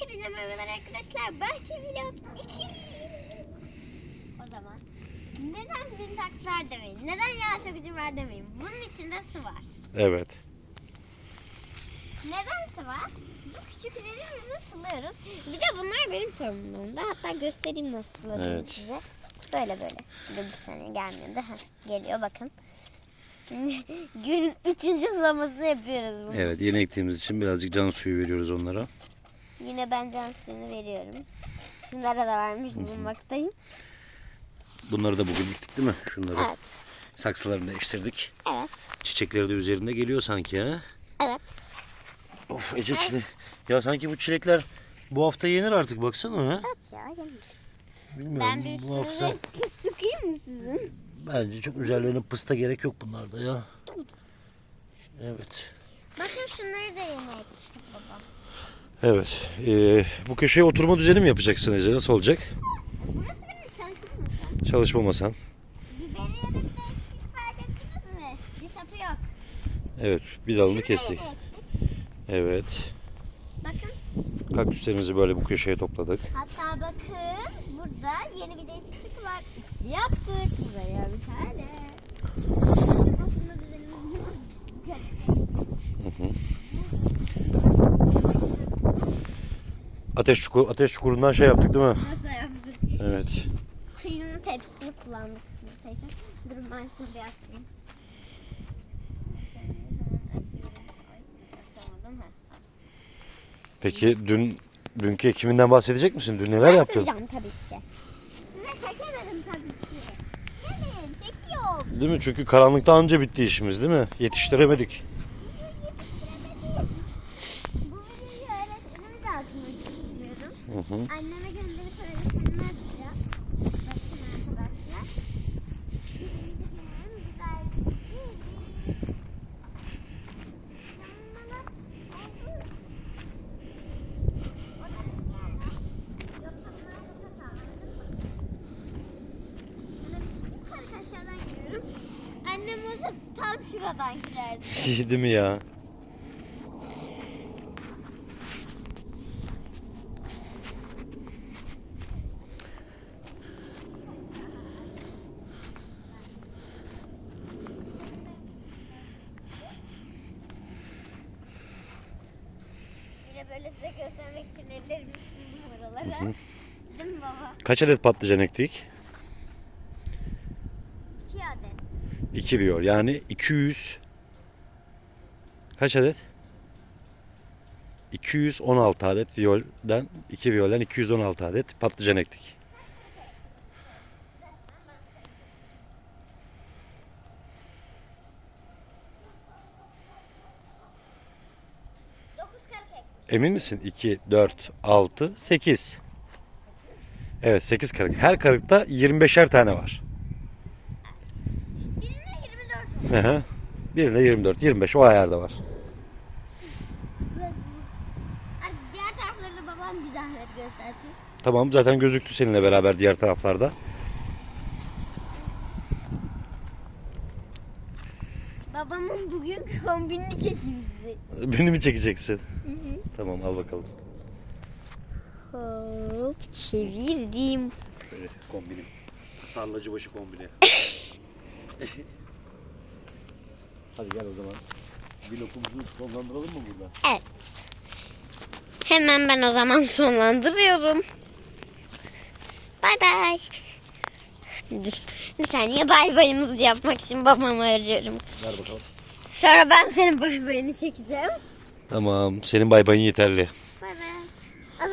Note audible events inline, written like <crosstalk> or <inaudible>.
Hepinize merhabalar arkadaşlar. Bahçe Vlog 2. O zaman neden bin taks var demeyin. Neden yağ sökücü var demeyin. Bunun içinde su var. Evet. Neden su var? Bu küçüklerimizi suluyoruz. Bir de bunlar benim sorumluluğumda. Hatta göstereyim nasıl suladığımı Evet. size. Böyle böyle. Dur bir saniye gelmiyordu. Heh, geliyor bakın. <laughs> Günün üçüncü sulamasını yapıyoruz bunu. Evet yeni ektiğimiz için birazcık can suyu veriyoruz onlara. Yine ben can suyunu veriyorum. Şunlara da vermiş bulunmaktayım. Bunları da bugün diktik değil mi? Şunları. Evet. Saksılarını değiştirdik. Evet. Çiçekleri de üzerinde geliyor sanki ha. Evet. Of Ece çilek. Ya sanki bu çilekler bu hafta yenir artık baksana ha. Evet ya yemiş. Bilmiyorum Ben bir bu hafta. <laughs> sıkayım mı sizin? Bence çok üzerlerine pısta gerek yok bunlarda ya. Evet. Bakın şunları da yeni ektik baba. Evet. ee, bu köşeye oturma düzeni mi yapacaksın Ece? Nasıl olacak? Burası benim çalışma masam. Çalışma masan. Biberiyede bir değişiklik fark ettiniz mi? Bir sapı yok. Evet. Bir dalını kestik. Evet. Bakın. Kaktüslerimizi böyle bu köşeye topladık. Hatta bakın burada yeni bir değişiklik var. Yaptık. Buraya bir tane. Oturma düzenimiz yok. Hı hı. Ateş çukur, ateş çukurundan şey yaptık değil mi? Nasıl yaptık? Evet. Suyunun tepsisini kullandık. Durun ben şunu bir ha. Peki dün dünkü ekiminden bahsedecek misin? Dün neler yaptın? Asacağım tabii ki. Size çekemedim tabii ki. Gelin çekiyorum. Değil mi? Çünkü karanlıkta anca bitti işimiz değil mi? Yetiştiremedik. Hı hı. Anneme gönderip öğretmenime atacağım. Bakın arkadaşlar. Annem olsa tam şuradan giderdi. <laughs> değil mi ya? Böyle size göstermek için ellerimi sürdüm oralara. Değil mi baba? Kaç adet patlıcan ektik? İki adet. 2 diyor. Yani 200 Kaç adet? 216 adet viyolden 2 viyolden 216 adet patlıcan ektik. Emin misin? 2, 4, 6, 8. Evet 8 karık. Her karıkta 25'er tane var. Birine 24 oldu. Hı hı. Birinde 24, 25 o ayarda var. Diğer tarafları da babam bir zahmet göstersin. Tamam zaten gözüktü seninle beraber diğer taraflarda. Babamın bugün kombinini çekeyim size. Beni mi çekeceksin? Tamam al bakalım. Hop çevirdim. Şöyle kombinim. Tarlacı başı kombini. <laughs> Hadi gel o zaman. Vlogumuzu sonlandıralım mı burada? Evet. Hemen ben o zaman sonlandırıyorum. Bay bay. Bir saniye bay bayımızı yapmak için babamı arıyorum. Ver bakalım. Sonra ben senin bay bayını çekeceğim. Tamam. Senin bay bayın yeterli.